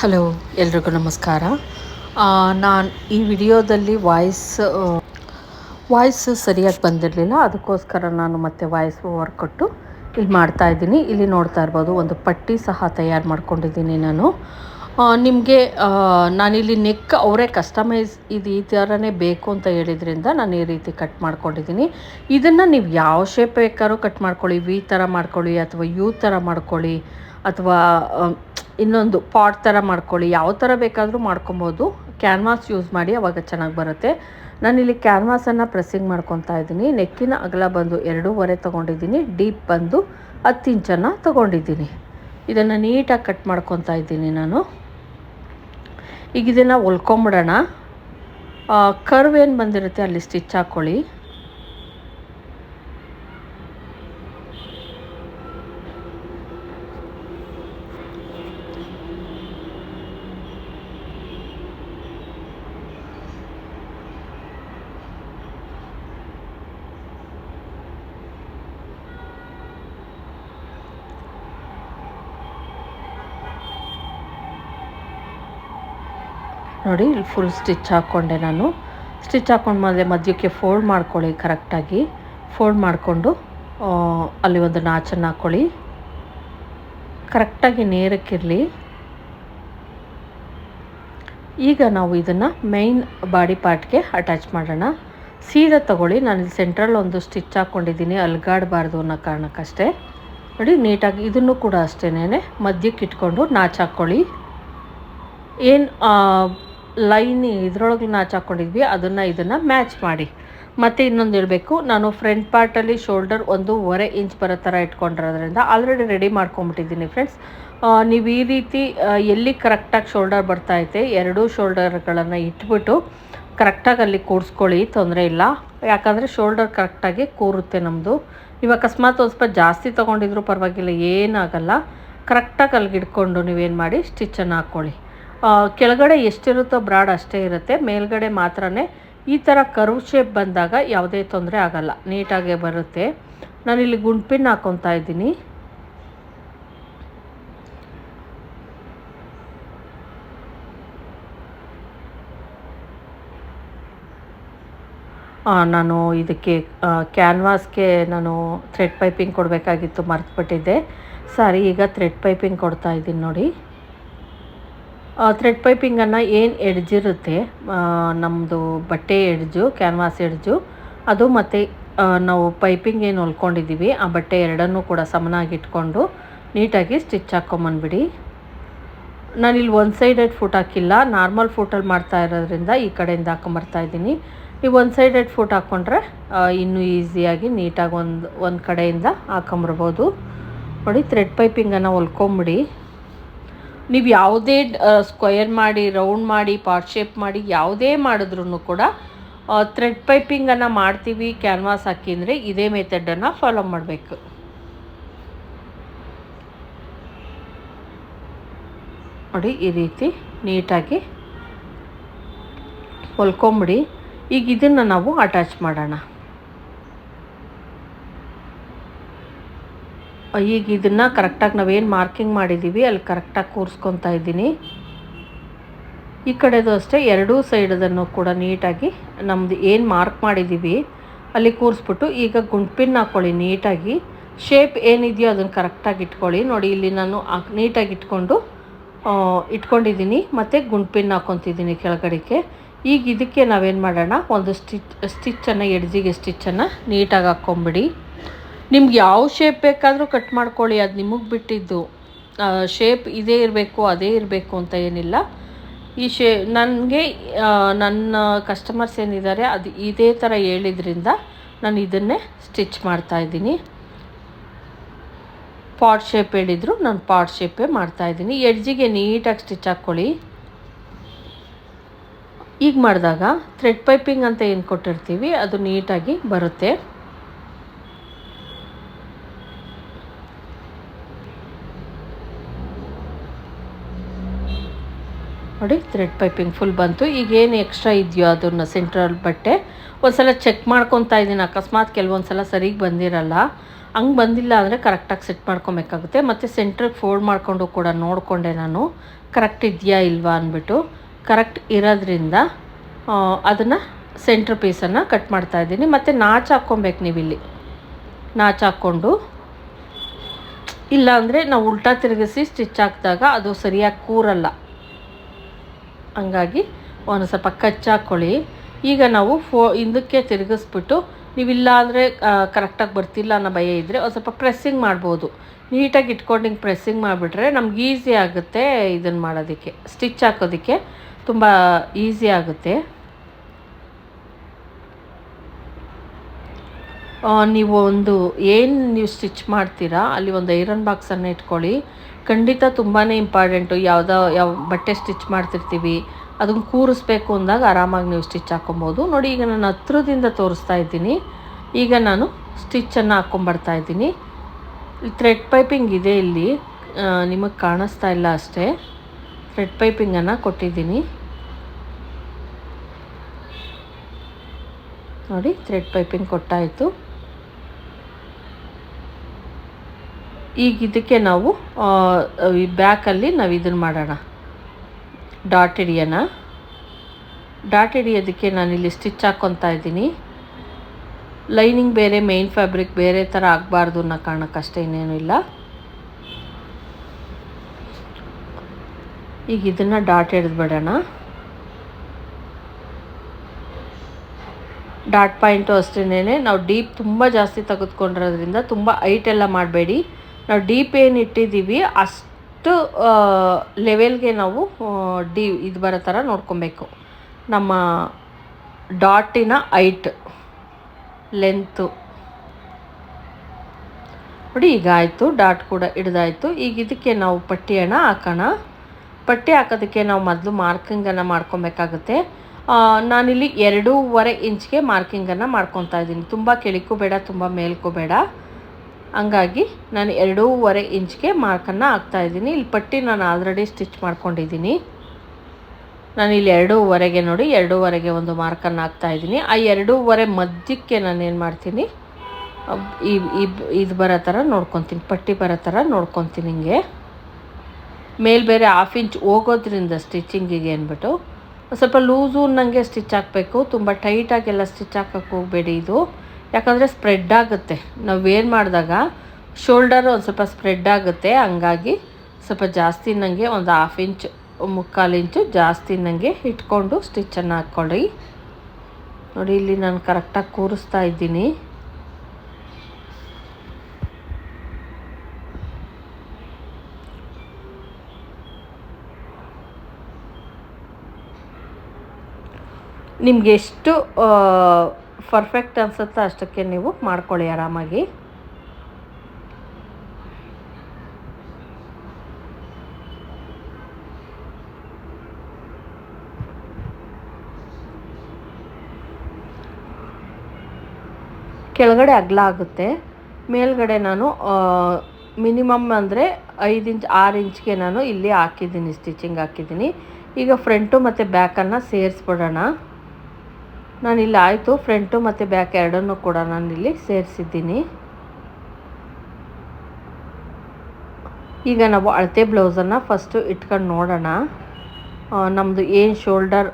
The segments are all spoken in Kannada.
ಹಲೋ ಎಲ್ರಿಗೂ ನಮಸ್ಕಾರ. ನಾನು ಈ ವಿಡಿಯೋದಲ್ಲಿ ವಾಯ್ಸ್ ವಾಯ್ಸ್ ಸರಿಯಾಗಿ ಬಂದಿರಲಿಲ್ಲ. ಅದಕ್ಕೋಸ್ಕರ ನಾನು ಮತ್ತೆ ವಾಯ್ಸ್ ಓವರ್ ಕೊಟ್ಟು ಇಲ್ಲಿ ಮಾಡ್ತಾ ಇದ್ದೀನಿ. ಇಲ್ಲಿ ನೋಡ್ತಾ ಇರ್ಬೋದು, ಒಂದು ಪಟ್ಟಿ ಸಹ ತಯಾರು ಮಾಡ್ಕೊಂಡಿದ್ದೀನಿ ನಾನು. ನಿಮಗೆ ನಾನಿಲ್ಲಿ ನೆಕ್ ಅವರೇ ಕಸ್ಟಮೈಸ್ ಇದು ಈ ಥರನೇ ಬೇಕು ಅಂತ ಹೇಳಿದ್ರಿಂದ ನಾನು ಈ ರೀತಿ ಕಟ್ ಮಾಡ್ಕೊಂಡಿದ್ದೀನಿ. ಇದನ್ನು ನೀವು ಯಾವ ಶೇಪ್ ಬೇಕಾದ್ರೂ ಕಟ್ ಮಾಡ್ಕೊಳ್ಳಿ. ವಿ ಥರ ಮಾಡ್ಕೊಳ್ಳಿ ಅಥವಾ ಯು ಥರ ಮಾಡ್ಕೊಳ್ಳಿ ಅಥವಾ ಇನ್ನೊಂದು ಪಾಟ್ ಥರ ಮಾಡ್ಕೊಳ್ಳಿ. ಯಾವ ಥರ ಬೇಕಾದರೂ ಮಾಡ್ಕೊಬೋದು. ಕ್ಯಾನ್ವಾಸ್ ಯೂಸ್ ಮಾಡಿ ಅವಾಗ ಚೆನ್ನಾಗಿ ಬರುತ್ತೆ. ನಾನಿಲ್ಲಿ ಕ್ಯಾನ್ವಾಸನ್ನು ಪ್ರೆಸ್ಸಿಂಗ್ ಮಾಡ್ಕೊತಾ ಇದ್ದೀನಿ. ನೆಕ್ಕಿನ ಅಗಲ ಬಂದು ಎರಡೂವರೆ ತೊಗೊಂಡಿದ್ದೀನಿ. ಡೀಪ್ ಬಂದು ಹತ್ತು ಇಂಚನ್ನು ತೊಗೊಂಡಿದ್ದೀನಿ. ಇದನ್ನು ನೀಟಾಗಿ ಕಟ್ ಮಾಡ್ಕೊತಾ ಇದ್ದೀನಿ ನಾನು. ಈಗ ಇದನ್ನು ಹೊಲ್ಕೊಂಬಿಡೋಣ ಕರ್ವ್ ಏನು ಬಂದಿರುತ್ತೆ ಅಲ್ಲಿ ಸ್ಟಿಚ್ ಹಾಕ್ಕೊಳ್ಳಿ ನೋಡಿ, ಇಲ್ಲಿ ಫುಲ್ ಸ್ಟಿಚ್ ಹಾಕ್ಕೊಂಡೆ ನಾನು. ಸ್ಟಿಚ್ ಹಾಕ್ಕೊಂಡು ಮೇಲೆ ಮಧ್ಯಕ್ಕೆ ಫೋಲ್ಡ್ ಮಾಡ್ಕೊಳ್ಳಿ ಕರೆಕ್ಟಾಗಿ ಫೋಲ್ಡ್ ಮಾಡಿಕೊಂಡು ಅಲ್ಲಿ ಒಂದು ನಾಚನ್ನು ಹಾಕ್ಕೊಳ್ಳಿ ಕರೆಕ್ಟಾಗಿ ನೇರಕ್ಕಿರಲಿ. ಈಗ ನಾವು ಇದನ್ನು ಮೈನ್ ಬಾಡಿ ಪಾರ್ಟ್ಗೆ ಅಟ್ಯಾಚ್ ಮಾಡೋಣ. ಸೀದಾ ತಗೊಳ್ಳಿ, ನಾನು ಇಲ್ಲಿ ಸೆಂಟ್ರಲ್ಲಿ ಒಂದು ಸ್ಟಿಚ್ ಹಾಕ್ಕೊಂಡಿದ್ದೀನಿ ಅಲ್ಗಾಡಬಾರ್ದು ಅನ್ನೋ ಕಾರಣಕ್ಕಷ್ಟೇ. ನೋಡಿ, ನೀಟಾಗಿ ಇದನ್ನು ಕೂಡ ಅಷ್ಟೇನೆ ಮಧ್ಯಕ್ಕೆ ಇಟ್ಕೊಂಡು ನಾಚ್ ಹಾಕ್ಕೊಳ್ಳಿ ಏನು ಲೈನ್ ಇದ್ರೊಳಗೆ ನಾಚ್ ಹಾಕ್ಕೊಂಡಿದ್ವಿ ಅದನ್ನು ಇದನ್ನು ಮ್ಯಾಚ್ ಮಾಡಿ. ಮತ್ತು ಇನ್ನೊಂದು ಹೇಳಬೇಕು, ನಾನು ಫ್ರಂಟ್ ಪಾರ್ಟಲ್ಲಿ ಶೋಲ್ಡರ್ ಒಂದೂವರೆ ಇಂಚ್ ಬರೋ ಥರ ಇಟ್ಕೊಂಡಿರೋದ್ರಿಂದ ಆಲ್ರೆಡಿ ರೆಡಿ ಮಾಡ್ಕೊಂಬಿಟ್ಟಿದ್ದೀನಿ ಫ್ರೆಂಡ್ಸ್. ನೀವು ಈ ರೀತಿ ಎಲ್ಲಿ ಕರೆಕ್ಟಾಗಿ ಶೋಲ್ಡರ್ ಎರಡು ಎರಡೂ ಶೋಲ್ಡರ್ಗಳನ್ನು ಇಟ್ಬಿಟ್ಟು ಕರೆಕ್ಟಾಗಿ ಅಲ್ಲಿ ಕೂರಿಸ್ಕೊಳ್ಳಿ, ತೊಂದರೆ ಇಲ್ಲ. ಯಾಕಂದರೆ ಶೋಲ್ಡರ್ ಕರೆಕ್ಟಾಗಿ ಕೂರುತ್ತೆ ನಮ್ಮದು ನೀವು ಅಕಸ್ಮಾತ್ ಒಂದು ಸ್ವಲ್ಪ ಜಾಸ್ತಿ ತೊಗೊಂಡಿದ್ರು ಪರವಾಗಿಲ್ಲ, ಏನಾಗಲ್ಲ. ಕರೆಕ್ಟಾಗಿ ಅಲ್ಲಿಗೆ ಇಟ್ಕೊಂಡು ನೀವೇನು ಮಾಡಿ, ಸ್ಟಿಚ್ಚನ್ನು ಹಾಕ್ಕೊಳ್ಳಿ ಕೆಳಗಡೆ ಎಷ್ಟಿರುತ್ತೋ ಬ್ರಾಡ್ ಅಷ್ಟೇ ಇರುತ್ತೆ, ಮೇಲ್ಗಡೆ ಮಾತ್ರ ಈ ಥರ ಕರ್ವ್ ಶೇಪ್ ಬಂದಾಗ ಯಾವುದೇ ತೊಂದರೆ ಆಗಲ್ಲ, ನೀಟಾಗೇ ಬರುತ್ತೆ. ನಾನಿಲ್ಲಿ ಗುಂಡ್ಪಿನ್ ಹಾಕ್ಕೊತಾ ಇದ್ದೀನಿ. ನಾನು ಇದಕ್ಕೆ ಕ್ಯಾನ್ವಾಸ್ಗೆ ನಾನು ಥ್ರೆಡ್ ಪೈಪಿಂಗ್ ಕೊಡಬೇಕಾಗಿತ್ತು, ಮರ್ತುಬಿಟ್ಟಿದ್ದೆ. ಸರಿ, ಈಗ ಥ್ರೆಡ್ ಪೈಪಿಂಗ್ ಕೊಡ್ತಾ ಇದ್ದೀನಿ ನೋಡಿ. ಥ್ರೆಡ್ ಪೈಪಿಂಗನ್ನು ಏನು ಎಡ್ಜಿರುತ್ತೆ ನಮ್ಮದು ಬಟ್ಟೆ ಎಡ್ಜು ಕ್ಯಾನ್ವಾಸ್ ಎಡ್ಜು, ಅದು ಮತ್ತು ನಾವು ಪೈಪಿಂಗ್ ಏನು ಹೊಲ್ಕೊಂಡಿದ್ದೀವಿ ಆ ಬಟ್ಟೆ ಎರಡನ್ನೂ ಕೂಡ ಸಮನಾಗಿ ಇಟ್ಕೊಂಡು ನೀಟಾಗಿ ಸ್ಟಿಚ್ ಹಾಕ್ಕೊಂಬಂದ್ಬಿಡಿ ನಾನಿಲ್ಲಿ ಒನ್ ಸೈಡೆಡ್ ಫುಟ್ ಹಾಕಿಲ್ಲ ನಾರ್ಮಲ್ ಫುಟಲ್ಲಿ ಮಾಡ್ತಾ ಇರೋದ್ರಿಂದ ಈ ಕಡೆಯಿಂದ ಹಾಕೊಂಬರ್ತಾ ಇದ್ದೀನಿ. ನೀವು ಒನ್ ಸೈಡೆಡ್ ಫುಟ್ ಹಾಕ್ಕೊಂಡ್ರೆ ಇನ್ನೂ ಈಸಿಯಾಗಿ ನೀಟಾಗಿ ಒಂದು ಒಂದು ಕಡೆಯಿಂದ ಹಾಕೊಂಬರ್ಬೋದು. ನೋಡಿ ಥ್ರೆಡ್ ಪೈಪಿಂಗನ್ನು ಹೊಲ್ಕೊಂಬಿಡಿ. ನೀವು ಯಾವುದೇ ಸ್ಕ್ವಯರ್ ಮಾಡಿ ರೌಂಡ್ ಮಾಡಿ ಪಾರ್ಟ್ ಶೇಪ್ ಮಾಡಿ ಯಾವುದೇ ಮಾಡಿದ್ರೂ ಕೂಡ ಥ್ರೆಡ್ ಪೈಪಿಂಗನ್ನು ಮಾಡ್ತೀವಿ ಕ್ಯಾನ್ವಾಸ್ ಹಾಕಿ ಅಂದರೆ ಇದೇ ಮೆಥಡನ್ನು ಫಾಲೋ ಮಾಡಬೇಕು. ನೋಡಿ ಈ ರೀತಿ ನೀಟಾಗಿ ಹೊಲ್ಕೊಂಬಿಡಿ. ಈಗ ಇದನ್ನು ನಾವು ಅಟ್ಯಾಚ್ ಮಾಡೋಣ. ಈಗ ಇದನ್ನು ಕರೆಕ್ಟಾಗಿ ನಾವೇನು ಮಾರ್ಕಿಂಗ್ ಮಾಡಿದ್ದೀವಿ ಅಲ್ಲಿ ಕರೆಕ್ಟಾಗಿ ಕೂರಿಸ್ಕೊತಾ ಇದ್ದೀನಿ. ಈ ಕಡೆದು ಅಷ್ಟೇ ಎರಡೂ ಸೈಡದನ್ನು ಕೂಡ ನೀಟಾಗಿ ನಮ್ಮದು ಏನು ಮಾರ್ಕ್ ಮಾಡಿದ್ದೀವಿ ಅಲ್ಲಿ ಕೂರಿಸ್ಬಿಟ್ಟು ಈಗ ಗುಂಡ್ಪಿನ್ ಹಾಕ್ಕೊಳ್ಳಿ ನೀಟಾಗಿ. ಶೇಪ್ ಏನಿದೆಯೋ ಅದನ್ನು ಕರೆಕ್ಟಾಗಿ ಇಟ್ಕೊಳ್ಳಿ. ನೋಡಿ, ಇಲ್ಲಿ ನಾನು ನೀಟಾಗಿ ಇಟ್ಕೊಂಡು ಇಟ್ಕೊಂಡಿದ್ದೀನಿ, ಮತ್ತು ಗುಂಡ್ಪಿನ್ ಹಾಕ್ಕೊತಿದ್ದೀನಿ ಕೆಳಗಡೆಗೆ. ಈಗ ಇದಕ್ಕೆ ನಾವೇನು ಮಾಡೋಣ, ಒಂದು ಸ್ಟಿಚ್, ಸ್ಟಿಚ್ಚನ್ನು, ಎಡ್ಜಿಗೆ ಸ್ಟಿಚ್ಚನ್ನು ನೀಟಾಗಿ ಹಾಕ್ಕೊಂಬಿಡಿ ನಿಮ್ಗೆ ಯಾವ ಶೇಪ್ ಬೇಕಾದರೂ ಕಟ್ ಮಾಡ್ಕೊಳ್ಳಿ, ಅದು ನಿಮಗೆ ಬಿಟ್ಟಿದ್ದು. ಶೇಪ್ ಇದೇ ಇರಬೇಕು, ಅದೇ ಇರಬೇಕು ಅಂತ ಏನಿಲ್ಲ. ಈ ಶೇ, ನನಗೆ ನನ್ನ ಕಸ್ಟಮರ್ಸ್ ಏನಿದ್ದಾರೆ ಅದು ಇದೇ ಥರ ಹೇಳಿದ್ರಿಂದ ನಾನು ಇದನ್ನೇ ಸ್ಟಿಚ್ ಮಾಡ್ತಾಯಿದ್ದೀನಿ ಪಾಟ್ ಶೇಪ್ ಹೇಳಿದ್ರು, ನಾನು ಪಾಟ್ ಶೇಪೇ ಮಾಡ್ತಾಯಿದ್ದೀನಿ ಎಡ್ಜಿಗೆ ನೀಟಾಗಿ ಸ್ಟಿಚ್ ಹಾಕ್ಕೊಳ್ಳಿ. ಈಗ ಮಾಡಿದಾಗ ಥ್ರೆಡ್ ಪೈಪಿಂಗ್ ಅಂತ ಏನು ಕೊಟ್ಟಿರ್ತೀವಿ, ಅದು ನೀಟಾಗಿ ಬರುತ್ತೆ. ನೋಡಿ ಥ್ರೆಡ್ ಪೈಪಿಂಗ್ ಫುಲ್ ಬಂತು. ಈಗ ಏನು ಎಕ್ಸ್ಟ್ರಾ ಇದೆಯೋ ಅದನ್ನು ಸೆಂಟ್ರಲ್ ಬಟ್ಟೆ. ಒಂದು ಸಲ ಚೆಕ್ ಮಾಡ್ಕೊತಾ ಇದ್ದೀನಿ. ಅಕಸ್ಮಾತ್ ಕೆಲವೊಂದು ಸಲ ಸರಿಗೆ ಬಂದಿರಲ್ಲ. ಹಂಗೆ ಬಂದಿಲ್ಲ ಅಂದರೆ ಕರೆಕ್ಟಾಗಿ ಸೆಟ್ ಮಾಡ್ಕೊಬೇಕಾಗುತ್ತೆ. ಮತ್ತು ಸೆಂಟ್ರಿಗೆ ಫೋಲ್ಡ್ ಮಾಡಿಕೊಂಡು ಕೂಡ ನೋಡಿಕೊಂಡೆ ನಾನು. ಕರೆಕ್ಟ್ ಇದೆಯಾ ಇಲ್ವಾ ಅಂದ್ಬಿಟ್ಟು. ಕರೆಕ್ಟ್ ಇರೋದ್ರಿಂದ ಅದನ್ನು ಸೆಂಟ್ರ್ ಪೀಸನ್ನು ಕಟ್ ಮಾಡ್ತಾಯಿದ್ದೀನಿ ಮತ್ತು ನಾಚು ಹಾಕ್ಕೊಬೇಕು ನೀವಿಲ್ಲಿ. ನಾಚ್ ಹಾಕ್ಕೊಂಡು. ಇಲ್ಲ ಅಂದರೆ ನಾವು ಉಲ್ಟಾ ತಿರುಗಿಸಿ ಸ್ಟಿಚ್ ಹಾಕಿದಾಗ ಅದು ಸರಿಯಾಗಿ ಕೂರಲ್ಲ. ಹಂಗಾಗಿ ಒಂದು ಸ್ವಲ್ಪ ಕಚ್ಚಾಕೊಳ್ಳಿ ಈಗ ನಾವು ಫೋ, ಹಿಂದಕ್ಕೆ ತಿರುಗಿಸ್ಬಿಟ್ಟು ನೀವಿಲ್ಲ ಅಂದರೆ ಕರೆಕ್ಟಾಗಿ ಬರ್ತಿಲ್ಲ ಅನ್ನೋ ಭಯ ಇದ್ದರೆ ಒಂದು ಸ್ವಲ್ಪ ಪ್ರೆಸ್ಸಿಂಗ್ ಮಾಡ್ಬೋದು. ನೀಟಾಗಿ ಇಟ್ಕೊಂಡು ಹಿಂಗೆ ಪ್ರೆಸ್ಸಿಂಗ್ ಮಾಡಿಬಿಟ್ರೆ ನಮ್ಗೆ ಈಸಿ ಆಗುತ್ತೆ ಇದನ್ನು ಮಾಡೋದಕ್ಕೆ ಸ್ಟಿಚ್ ಹಾಕೋದಕ್ಕೆ. ತುಂಬ ಈಸಿ ಆಗುತ್ತೆ. ನೀವು ಒಂದು ಏನು ನೀವು ಸ್ಟಿಚ್ ಮಾಡ್ತೀರಾ, ಅಲ್ಲಿ ಒಂದು ಐರನ್ ಬಾಕ್ಸನ್ನು ಇಟ್ಕೊಳ್ಳಿ. ಖಂಡಿತ ತುಂಬಾ ಇಂಪಾರ್ಟೆಂಟು ಯಾವುದೋ ಯಾವ ಬಟ್ಟೆ ಸ್ಟಿಚ್ ಮಾಡ್ತಿರ್ತೀವಿ ಅದನ್ನು ಕೂರಿಸ್ಬೇಕು ಅಂದಾಗ ಆರಾಮಾಗಿ ನೀವು ಸ್ಟಿಚ್ ಹಾಕೊಬೋದು ನೋಡಿ, ಈಗ ನಾನು ಹತ್ರದಿಂದ ತೋರಿಸ್ತಾ ಇದ್ದೀನಿ. ಈಗ ನಾನು ಸ್ಟಿಚ್ಚನ್ನು ಹಾಕ್ಕೊಂಬರ್ತಾ ಇದ್ದೀನಿ. ಥ್ರೆಡ್ ಪೈಪಿಂಗ್ ಇದೆ ಇಲ್ಲಿ. ನಿಮಗೆ ಕಾಣಿಸ್ತಾ ಇಲ್ಲ ಅಷ್ಟೇ. ಥ್ರೆಡ್ ಪೈಪಿಂಗನ್ನು ಕೊಟ್ಟಿದ್ದೀನಿ. ನೋಡಿ ಥ್ರೆಡ್ ಪೈಪಿಂಗ್ ಕೊಟ್ಟಾಯಿತು. ಈಗ ಇದಕ್ಕೆ ನಾವು ಈ ಬ್ಯಾಕಲ್ಲಿ ನಾವು ಇದನ್ನು ಮಾಡೋಣ. ಡಾಟ್ ಹಿಡಿಯೋಣ. ಡಾಟ್ ಹಿಡಿಯೋದಕ್ಕೆ ನಾನಿಲ್ಲಿ ಸ್ಟಿಚ್ ಹಾಕ್ಕೊತಾ ಇದ್ದೀನಿ. ಲೈನಿಂಗ್ ಬೇರೆ ಮೇನ್ ಫ್ಯಾಬ್ರಿಕ್ ಬೇರೆ ಥರ ಆಗಬಾರ್ದು ಅನ್ನೋ ಕಾರಣಕ್ಕಷ್ಟೇ ಇನ್ನೇನು ಇಲ್ಲ. ಈಗ ಇದನ್ನು ಡಾಟ್ ಹಿಡಿದು ಬಿಡೋಣ ಡಾಟ್ ಪಾಯಿಂಟು ಅಷ್ಟೇನೆ ನಾವು ಡೀಪ್ ತುಂಬ ಜಾಸ್ತಿ ತೆಗೆದುಕೊಂಡಿರೋದ್ರಿಂದ ತುಂಬ ಹೈಟ್ ಎಲ್ಲ ಮಾಡಬೇಡಿ. ನಾವು ಡೀಪ್ ಏನು ಇಟ್ಟಿದ್ದೀವಿ, ಅಷ್ಟು ಲೆವೆಲ್ಗೆ ನಾವು ಡಿ ಇದು ಬರೋ ಥರ ನೋಡ್ಕೊಬೇಕು. ನಮ್ಮ ಡಾಟಿನ ಐಟ್ ಲೆಂತು ನೋಡಿ, ಈಗ ಆಯಿತು ಡಾಟ್ ಕೂಡ ಹಿಡ್ದಾಯಿತು. ಈಗ ಇದಕ್ಕೆ ನಾವು ಪಟ್ಟಿಯನ್ನು ಹಾಕೋಣ. ಪಟ್ಟಿ ಹಾಕೋದಕ್ಕೆ ನಾವು ಮೊದಲು ಮಾರ್ಕಿಂಗನ್ನು ಮಾಡ್ಕೊಬೇಕಾಗುತ್ತೆ. ನಾನಿಲ್ಲಿ ಎರಡೂವರೆ ಇಂಚ್ಗೆ ಮಾರ್ಕಿಂಗನ್ನು ಮಾಡ್ಕೊತಾ ಇದ್ದೀನಿ. ತುಂಬ ಕೆಳಕ್ಕೂ ಬೇಡ, ತುಂಬ ಮೇಲ್ಕೂ ಬೇಡ. ಹಂಗಾಗಿ ನಾನು ಎರಡೂವರೆ ಇಂಚ್ಗೆ ಮಾರ್ಕನ್ನು ಹಾಕ್ತಾಯಿದ್ದೀನಿ. ಇಲ್ಲಿ ಪಟ್ಟಿ ನಾನು ಆಲ್ರೆಡಿ ಸ್ಟಿಚ್ ಮಾಡ್ಕೊಂಡಿದ್ದೀನಿ. ನಾನು ಇಲ್ಲಿ ಎರಡೂವರೆಗೆ ನೋಡಿ, ಎರಡೂವರೆಗೆ ಒಂದು ಮಾರ್ಕನ್ನು ಹಾಕ್ತಾಯಿದ್ದೀನಿ. ಆ ಎರಡೂವರೆ ಮಧ್ಯಕ್ಕೆ ನಾನು ಏನು ಮಾಡ್ತೀನಿ? ಈ ಇದು ಬರೋ ಥರ ನೋಡ್ಕೊತೀನಿ, ಪಟ್ಟಿ ಬರೋ ಥರ ನೋಡ್ಕೊತೀನಿ ಹಿಂಗೆ ಮೇಲ್ಬೇರೆ ಹಾಫ್ ಇಂಚ್ ಹೋಗೋದ್ರಿಂದ ಸ್ಟಿಚಿಂಗಿಗೆ ಅಂದ್ಬಿಟ್ಟು ಸ್ವಲ್ಪ ಲೂಸು ನನಗೆ ಸ್ಟಿಚ್ ಹಾಕಬೇಕು. ತುಂಬ ಟೈಟಾಗೆಲ್ಲ ಸ್ಟಿಚ್ ಹಾಕೋಕ್ಕೆ ಹೋಗಬೇಡಿ ಇದು. ಯಾಕಂದರೆ ಸ್ಪ್ರೆಡ್ ಆಗುತ್ತೆ. ನಾವು ವೇರ್ ಮಾಡಿದಾಗ ಶೋಲ್ಡರ್ ಒಂದು ಸ್ವಲ್ಪ ಸ್ಪ್ರೆಡ್ ಆಗುತ್ತೆ, ಹಂಗಾಗಿ ಸ್ವಲ್ಪ ಜಾಸ್ತಿ ನನಗೆ ಒಂದು ಹಾಫ್ ಇಂಚು ಮುಕ್ಕಾಲು ಇಂಚು ಜಾಸ್ತಿ ನನಗೆ ಇಟ್ಕೊಂಡು ಸ್ಟಿಚ್ಚನ್ನು ಹಾಕ್ಕೊಳ್ಳಿ ನೋಡಿ, ಇಲ್ಲಿ ನಾನು ಕರೆಕ್ಟಾಗಿ ಕೂರಿಸ್ತಾ ಇದ್ದೀನಿ. ನಿಮ್ಗೆ ಎಷ್ಟು ಪರ್ಫೆಕ್ಟ್ ಅನಿಸುತ್ತೋ ಅಷ್ಟಕ್ಕೆ ನೀವು ಮಾಡ್ಕೊಳ್ಳಿ ಆರಾಮಾಗಿ. ಕೆಳಗಡೆ ಅಗಲ ಆಗುತ್ತೆ. ಮೇಲ್ಗಡೆ ನಾನು ಮಿನಿಮಮ್ ಅಂದರೆ ಐದು ಇಂಚ್, ಆರು ಇಂಚ್ಗೆ ನಾನು ಇಲ್ಲಿ ಹಾಕಿದ್ದೀನಿ ಸ್ಟಿಚಿಂಗ್ ಹಾಕಿದ್ದೀನಿ. ಈಗ ಫ್ರಂಟು ಮತ್ತು ಬ್ಯಾಕನ್ನು ಸೇರಿಸ್ಬಿಡೋಣ. ನಾನಿಲ್ಲಿ ಆಯಿತು ಫ್ರಂಟು ಮತ್ತು ಬ್ಯಾಕ್ ಎರಡನ್ನೂ ಕೂಡ ನಾನಿಲ್ಲಿ ಸೇರಿಸಿದ್ದೀನಿ. ಈಗ ನಾವು ಅಳತೆ ಬ್ಲೌಸನ್ನು ಫಸ್ಟು ಇಟ್ಕೊಂಡು ನೋಡೋಣ. ನಮ್ಮದು ಏನು ಶೋಲ್ಡರ್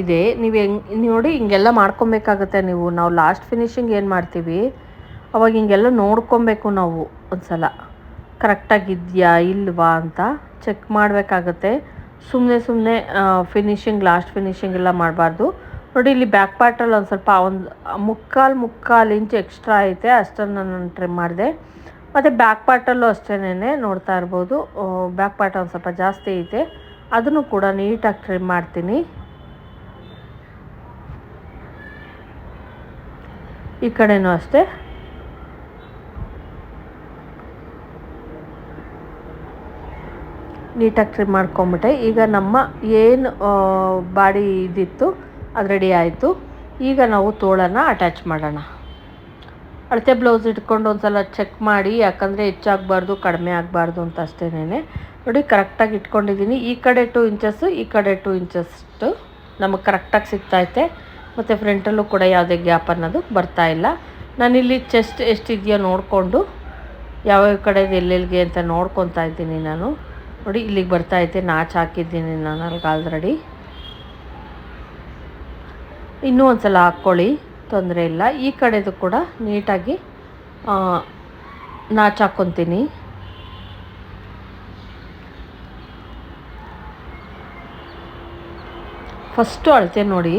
ಇದೆ. ನೀವು ಹೆಂಗೆ, ನೋಡಿ, ಹಿಂಗೆಲ್ಲ ಮಾಡ್ಕೊಬೇಕಾಗತ್ತೆ ನೀವು. ನಾವು ಲಾಸ್ಟ್ ಫಿನಿಶಿಂಗ್ ಏನು ಮಾಡ್ತೀವಿ? ಅವಾಗ ಹಿಂಗೆಲ್ಲ ನೋಡ್ಕೊಬೇಕು ನಾವು ಒಂದು ಸಲ ಕರೆಕ್ಟಾಗಿದೆಯಾ ಇಲ್ವಾ ಅಂತ ಚೆಕ್ ಮಾಡಬೇಕಾಗತ್ತೆ. ಸುಮ್ಮನೆ ಸುಮ್ಮನೆ ಫಿನಿಶಿಂಗ್ ಲಾಸ್ಟ್ ಫಿನಿಶಿಂಗ್ ಎಲ್ಲ ಮಾಡಬಾರ್ದು. ನೋಡಿ, ಇಲ್ಲಿ ಬ್ಯಾಕ್ ಪಾರ್ಟಲ್ಲಿ ಒಂದು ಸ್ವಲ್ಪ ಒಂದು ಮುಕ್ಕಾಲು ಮುಕ್ಕಾಲು ಇಂಚ್ ಎಕ್ಸ್ಟ್ರಾ ಐತೆ, ಅಷ್ಟನ್ನು ನಾನು ಟ್ರಿಮ್ ಮಾಡಿದೆ. ಮತ್ತು ಬ್ಯಾಕ್ ಪಾರ್ಟಲ್ಲೂ ಅಷ್ಟೇನೆ ನೋಡ್ತಾ ಇರ್ಬೋದು. ಬ್ಯಾಕ್ ಪಾರ್ಟ್ ಒಂದು ಸ್ವಲ್ಪ ಜಾಸ್ತಿ ಐತೆ. ಅದನ್ನು ಕೂಡ ನೀಟಾಗಿ ಟ್ರಿಮ್ ಮಾಡ್ತೀನಿ. ಈ ಕಡೆಯೂ ಅಷ್ಟೇ. ನೀಟಾಗಿ ಟ್ರಿಮ್ ಮಾಡ್ಕೊಂಬಿಟ್ಟೆ. ಈಗ ನಮ್ಮ ಏನು ಬಾಡಿ ಇದಿತ್ತು ಅದು ರೆಡಿ ಆಯಿತು. ಈಗ ನಾವು ತೋಳನ್ನು ಅಟ್ಯಾಚ್ ಮಾಡೋಣ. ಅಳತೆ ಬ್ಲೌಸ್ ಇಟ್ಕೊಂಡು ಒಂದು ಸಲ ಚೆಕ್ ಮಾಡಿ, ಯಾಕಂದರೆ ಹೆಚ್ಚಾಗಬಾರ್ದು, ಕಡಿಮೆ ಆಗಬಾರ್ದು ಅಂತ ಅಷ್ಟೇನೆ ನೋಡಿ ಕರೆಕ್ಟಾಗಿ ಇಟ್ಕೊಂಡಿದ್ದೀನಿ. ಈ ಕಡೆ ಟು ಇಂಚಸ್ಸು ಈ ಕಡೆ ಟು ಇಂಚಸ್ಟು ನಮಗೆ ಕರೆಕ್ಟಾಗಿ ಸಿಗ್ತೈತೆ ಮತ್ತು ಫ್ರಂಟಲ್ಲೂ ಕೂಡ ಯಾವುದೇ ಗ್ಯಾಪ್ ಅನ್ನೋದು ಬರ್ತಾ ಇಲ್ಲ. ನಾನಿಲ್ಲಿ ಚೆಸ್ಟ್ ಎಷ್ಟಿದೆಯೋ ನೋಡಿಕೊಂಡು ಯಾವ್ಯಾವ ಕಡೆ ಎಲ್ಲೆಲ್ಲಿಗೆ ಅಂತ ನೋಡ್ಕೊತಾ ಇದ್ದೀನಿ ನಾನು. ನೋಡಿ, ಇಲ್ಲಿಗೆ ಬರ್ತಾ ಐತೆ. ನಾಚ್ ಹಾಕಿದ್ದೀನಿ ನಾನು ಅಲ್ಲಿಗೆ ಆಲ್ರೆಡಿ ಇನ್ನೂ ಒಂದು ಸಲ ಹಾಕ್ಕೊಳ್ಳಿ, ತೊಂದರೆ ಇಲ್ಲ. ಈ ಕಡೆದು ಕೂಡ ನೀಟಾಗಿ ನಾಚಾಕೊತೀನಿ ಫಸ್ಟು ಅಳತೆ ನೋಡಿ.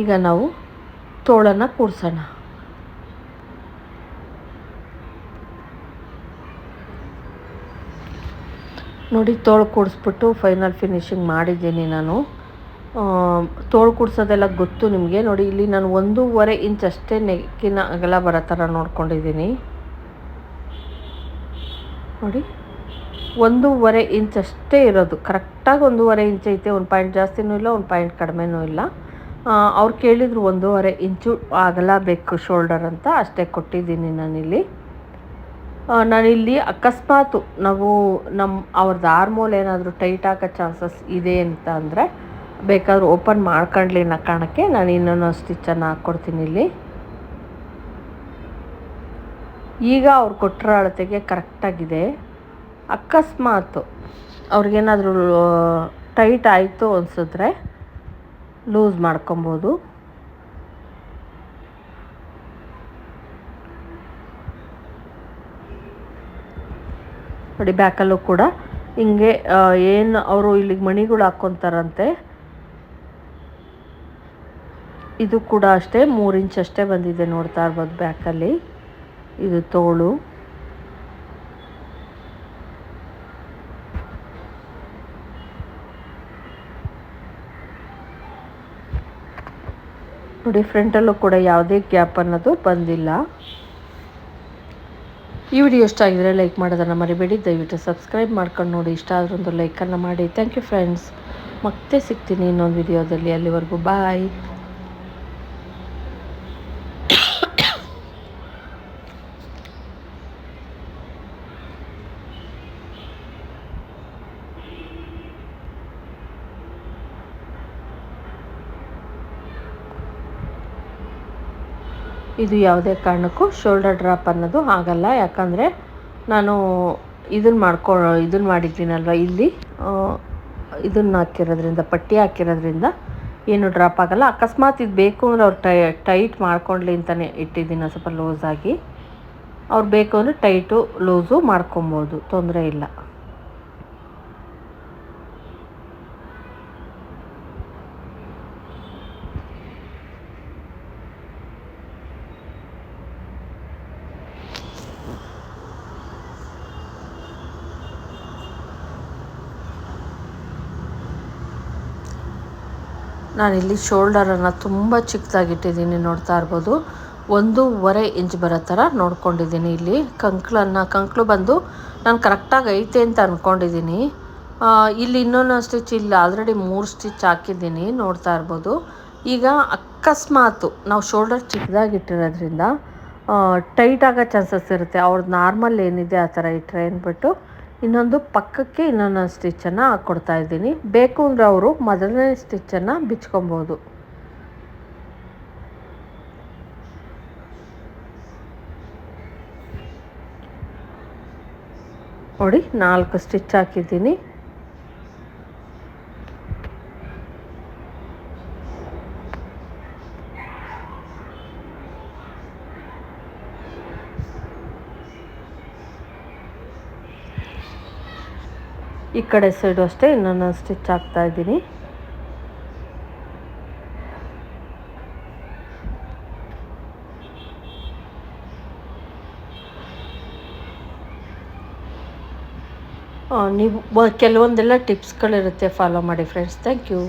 ಈಗ ನಾವು ತೋಳನ್ನು ಕೂರಿಸೋಣ ನೋಡಿ, ತೋಳು ಕೂಡಿಸ್ಬಿಟ್ಟು ಫೈನಲ್ ಫಿನಿಶಿಂಗ್ ಮಾಡಿದ್ದೀನಿ ನಾನು. ತೋಳು ಕೂಡ್ಸೋದೆಲ್ಲ ಗೊತ್ತು ನಿಮಗೆ? ನೋಡಿ, ಇಲ್ಲಿ ನಾನು ಒಂದೂವರೆ ಇಂಚ್ ಅಷ್ಟೇ ನೆಕ್ಕಿನ ಅಗಲ ಬರೋ ಥರ ನೋಡ್ಕೊಂಡಿದ್ದೀನಿ. ನೋಡಿ, ಒಂದೂವರೆ ಇಂಚ್ ಅಷ್ಟೇ ಇರೋದು. ಕರೆಕ್ಟಾಗಿ ಒಂದೂವರೆ ಇಂಚ್ ಐತೆ. ಒಂದು ಪಾಯಿಂಟ್ ಜಾಸ್ತಿನೂ ಇಲ್ಲ, ಒಂದು ಪಾಯಿಂಟ್ ಕಡಿಮೆನೂ ಇಲ್ಲ. ಅವ್ರು ಕೇಳಿದ್ರು ಒಂದೂವರೆ ಇಂಚು ಅಗಲ ಬೇಕು, ಶೋಲ್ಡರ್ ಅಂತ. ಅಷ್ಟೇ ಕೊಟ್ಟಿದ್ದೀನಿ ನಾನಿಲ್ಲಿ. ನಾನಿಲ್ಲಿ ಅಕಸ್ಮಾತು ನಾವು ನಮ್ಮ ಅವ್ರದ್ದು ಆರ್ಮೋಲ್ ಏನಾದರೂ ಟೈಟ್ ಆಗೋ ಚಾನ್ಸಸ್ ಇದೆ ಅಂತ ಅಂದರೆ ಬೇಕಾದ್ರೂ ಓಪನ್ ಮಾಡ್ಕೊಂಡ್ಲಿ ಅನ್ನೋ ಕಾರಣಕ್ಕೆ ನಾನು ಇನ್ನೊಂದು ಸ್ಟಿಚ್ಚನ್ನು ಹಾಕ್ಕೊಡ್ತೀನಿ ಇಲ್ಲಿ. ಈಗ ಅವ್ರು ಕೊಟ್ಟಿರೋ ಅಳತೆಗೆ ಕರೆಕ್ಟಾಗಿದೆ ಅಕಸ್ಮಾತ್ ಅವ್ರಿಗೇನಾದರೂ ಟೈಟ್ ಆಯಿತು ಅನಿಸಿದ್ರೆ ಲೂಸ್ ಮಾಡ್ಕೊಬೋದು. ನೋಡಿ ಬ್ಯಾಕಲ್ಲೂ ಕೂಡ ಹಿಂಗೆ ಏನು ಅವರು ಇಲ್ಲಿಗೆ ಮಣಿಗಳು ಹಾಕ್ಕೊತಾರಂತೆ ಇದು ಕೂಡ ಅಷ್ಟೇ, ಮೂರು ಇಂಚ್ ಅಷ್ಟೇ ಬಂದಿದೆ ನೋಡ್ತಾ ಇರ್ಬೋದು ಬ್ಯಾಕಲ್ಲಿ ಇದು ತೋಳು. ನೋಡಿ ಫ್ರಂಟಲ್ಲೂ ಕೂಡ ಯಾವುದೇ ಗ್ಯಾಪ್ ಅನ್ನೋದು ಬಂದಿಲ್ಲ. ಈ ವಿಡಿಯೋ ಇಷ್ಟ ಆಗಿದ್ರೆ ಲೈಕ್ ಮಾಡೋದನ್ನು ಮರಿಬೇಡಿ. ದಯವಿಟ್ಟು ಸಬ್ಸ್ಕ್ರೈಬ್ ಮಾಡ್ಕೊಂಡು ನೋಡಿ, ಇಷ್ಟ ಆದ್ರೊಂದು ಒಂದು ಲೈಕನ್ನು ಮಾಡಿ. ಥ್ಯಾಂಕ್ ಯು ಫ್ರೆಂಡ್ಸ್ ಮತ್ತೆ ಸಿಗ್ತೀನಿ ಇನ್ನೊಂದು ವಿಡಿಯೋದಲ್ಲಿ ಅಲ್ಲಿವರೆಗೂ ಬಾಯ್ ಇದು ಯಾವುದೇ ಕಾರಣಕ್ಕೂ ಶೋಲ್ಡರ್ ಡ್ರಾಪ್ ಅನ್ನೋದು ಆಗಲ್ಲ. ಯಾಕಂದರೆ ನಾನು ಇದನ್ನು ಮಾಡ್ಕೊ ಇದನ್ನು ಮಾಡಿದ್ದೀನಲ್ವ ಇಲ್ಲಿ? ಇದನ್ನು ಹಾಕಿರೋದ್ರಿಂದ, ಪಟ್ಟಿ ಹಾಕಿರೋದ್ರಿಂದ ಏನು ಡ್ರಾಪ್ ಆಗಲ್ಲ. ಅಕಸ್ಮಾತ್ ಇದು ಬೇಕು ಅಂದರೆ ಅವ್ರು ಟೈ, ಟೈಟ್ ಮಾಡ್ಕೊಂಡ್ಲಿ ಅಂತಲೇ ಇಟ್ಟಿದ್ದೀನಿ ಸ್ವಲ್ಪ ಲೂಸಾಗಿ ಅವ್ರು ಬೇಕು ಅಂದರೆ ಟೈಟು ಲೂಸು ಮಾಡ್ಕೊಬೋದು. ತೊಂದರೆ ಇಲ್ಲ. ನಾನಿಲ್ಲಿ ಶೋಲ್ಡರನ್ನು ತುಂಬ ಚಿಕ್ಕದಾಗಿಟ್ಟಿದ್ದೀನಿ, ನೋಡ್ತಾ ಇರ್ಬೋದು. ಒಂದೂವರೆ ಇಂಚ್ ಬರೋ ಥರ ನೋಡ್ಕೊಂಡಿದ್ದೀನಿ ಇಲ್ಲಿ. ಕಂಕ್ಳನ್ನು, ಕಂಕ್ಳು ಬಂದು ನಾನು ಕರೆಕ್ಟಾಗಿ ಐತೆ ಅಂತ ಅಂದ್ಕೊಂಡಿದ್ದೀನಿ ಇಲ್ಲಿ ಇನ್ನೊಂದು ಸ್ಟಿಚ್ ಇಲ್ಲ, ಆಲ್ರೆಡಿ ಮೂರು ಸ್ಟಿಚ್ ಹಾಕಿದ್ದೀನಿ, ನೋಡ್ತಾ ಇರ್ಬೋದು. ಈಗ ಅಕಸ್ಮಾತು ನಾವು ಶೋಲ್ಡರ್ ಚಿಕ್ಕದಾಗಿಟ್ಟಿರೋದ್ರಿಂದ ಟೈಟ್ ಆಗೋ ಚಾನ್ಸಸ್ ಇರುತ್ತೆ. ಅವ್ರದ್ದು ನಾರ್ಮಲ್ ಏನಿದೆ ಆ ಥರ ಇಟ್ಟರೆ ಅಂದ್ಬಿಟ್ಟು ಇನ್ನೊಂದು ಪಕ್ಕಕ್ಕೆ ಇನ್ನೊಂದು ಸ್ಟಿಚ್ಚನ್ನು ಹಾಕ್ಕೊಡ್ತಾ ಇದ್ದೀನಿ. ಬೇಕು ಅಂದರೆ ಅವರು ಮೊದಲನೇ ಸ್ಟಿಚ್ಚನ್ನು ಬಿಚ್ಕೊಬೋದು. ನೋಡಿ, ನಾಲ್ಕು ಸ್ಟಿಚ್ ಹಾಕಿದ್ದೀನಿ. ಈ ಕಡೆ ಸೈಡು ಅಷ್ಟೇ, ಇನ್ನೊಂದು ಸ್ಟಿಚ್ ಹಾಕ್ತಾ ಇದ್ದೀನಿ. ನೀವು ಕೆಲವೊಂದೆಲ್ಲ ಟಿಪ್ಸ್ಗಳಿರುತ್ತೆ ಫಾಲೋ ಮಾಡಿ ಫ್ರೆಂಡ್ಸ್ ಥ್ಯಾಂಕ್ ಯು